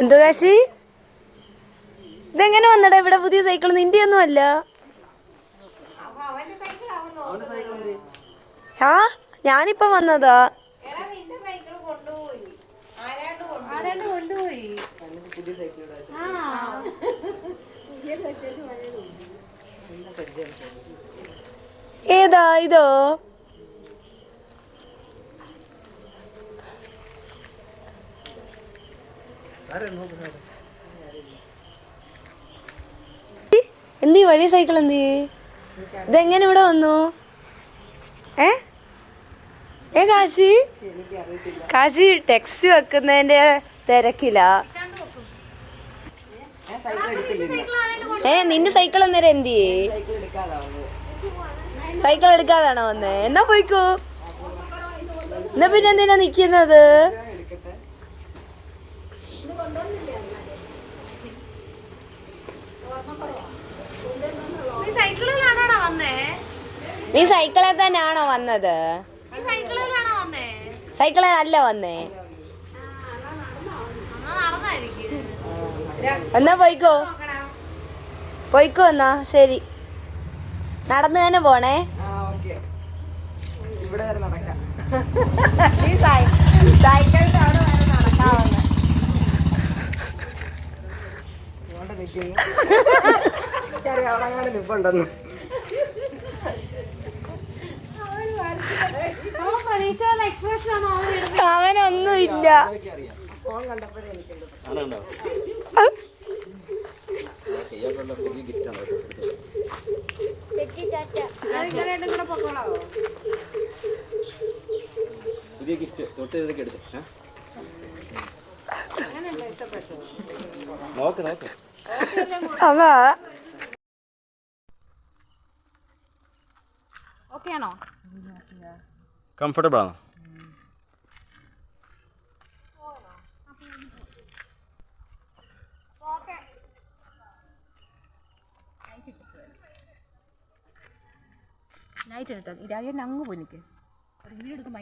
എന്തോ കാശി? ഇതെങ്ങനെ വന്നടാ? ഇവിടെ പുതിയ സൈക്കിൾ നിന്റെ ഒന്നും അല്ല. ആ ഞാനിപ്പോ വന്നതാ. ഏതാ ഇതോ എന്ത് വഴി സൈക്കിൾ എന്ത് ഇതെങ്ങനെ ഇവിടെ വന്നു? ഏ? ഏ കാശി? കാശി ടെക്സ്റ്റ് വെക്കുന്നതിന്റെ തിരക്കില. ഏ നിന്റെ സൈക്കിൾ അന്നേരം എന്തിയേ സൈക്കിൾ എടുക്കാതാണോ വന്നേ? എന്നാ പോയിക്കോ. എന്നാ പിന്നെ എന്തിനാ നിക്കുന്നത്? നീ സൈക്കിളിൽ തന്നെയാണോ വന്നത്? സൈക്കിളിൽ അല്ല വന്നേ. എന്നാ പോയിക്കോ. പോയിക്കോ എന്നാ. ശരി. നടന്നു തന്നെ പോണേ. അവനൊന്നുമില്ല. ഫോൺ കണ്ടപ്പോഴേ എനിക്കുണ്ട്. പുതിയ ഗിഫ്റ്റ് തൊട്ട് ഇതൊക്കെ എടുത്തു? നോക്ക് നോക്ക്. അതാ. ഓക്കെ ആണോ? കംഫർട്ടബിൾ ആണോ? ലൈറ്റ് എടുത്താൽ രാവിലെ അങ്ങ് പോയി നിൽക്ക് വീഡിയോ എടുക്കുമ്പോൾ